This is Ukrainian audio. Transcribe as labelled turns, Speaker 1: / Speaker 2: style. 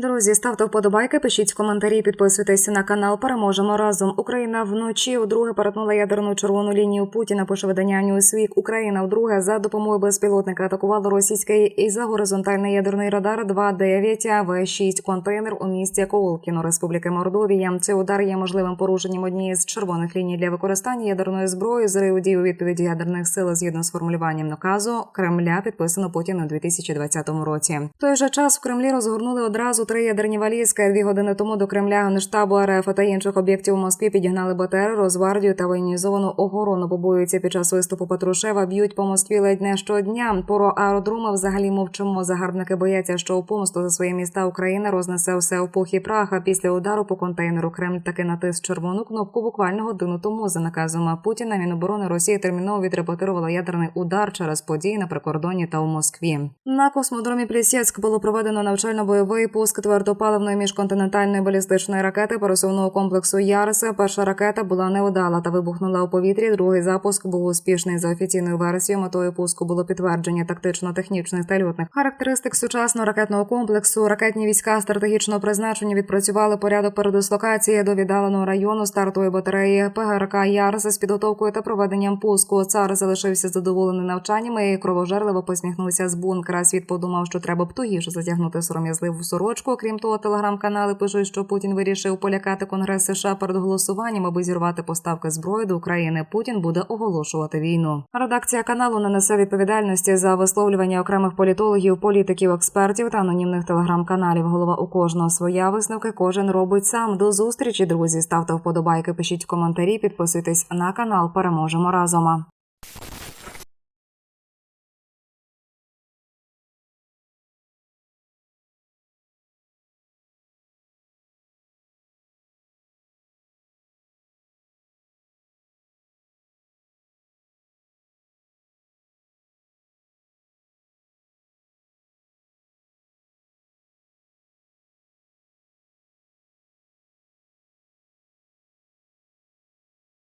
Speaker 1: Друзі, ставте вподобайки, пишіть коментарі, підписуйтесь на канал. Переможемо разом. Україна вночі вдруге перетнула ядерну червону лінію Путіна. Пише видання Newsweek. Україна вдруге за допомогою безпілотника атакувала російський і за горизонтальний ядерний радар 2-9 АВ-6 контейнер у місті Коулкіно Республіки Мордовія. Цей удар є можливим порушенням однієї з червоних ліній для використання ядерної зброї. Зрив дій у відповіді ядерних сил згідно з формулюванням наказу Кремля підписано Путіна у 2020 році. В той же час в Кремлі розгорнули одразу три ядерні валізки. Дві години тому до Кремля Генштабу РФ та інших об'єктів у Москві підігнали БТР, Росгвардію та воєнізовану охорону. Побоюються під час виступу Патрушева. Б'ють по Москві ледь не щодня. Про аеродроми взагалі мовчимо. Загарбники бояться, що у помсту за свої міста Україна рознесе все в пух і прах. А після удару по контейнеру Кремль таки натис червону кнопку буквально годину тому. За наказом Путіна Міноборони Росії терміново відрепетирувала ядерний удар через події на прикордоні та у Москві. На космодромі Плісєцьк було проведено навчально-бойовий пуск твердопаливної міжконтинентальної балістичної ракети пересувного комплексу Яриса. Перша ракета була неудала та вибухнула у повітрі. Другий запуск був успішний за офіційною версією. Метою пуску було підтвердження тактично-технічних та льотних характеристик сучасного ракетного комплексу. Ракетні війська стратегічного призначення відпрацювали порядок передислокації до віддаленого району стартової батареї ПГРК Ярс з підготовкою та проведенням пуску. Цар залишився задоволений навчаннями і кровожерливо посміхнувся з бункера. Світ подумав, що треба б тугіше затягнути сором'язливу сорочку. Крім того, телеграм-канали пишуть, що Путін вирішив полякати Конгрес США перед голосуванням, аби зірвати поставки зброї до України. Путін буде оголошувати війну. Редакція каналу не несе відповідальності за висловлювання окремих політологів, політиків, експертів та анонімних телеграм-каналів. Голова у кожного своя висновки. Кожен робить сам. До зустрічі, друзі. Ставте вподобайки, пишіть коментарі, підписуйтесь на канал. Переможемо разом.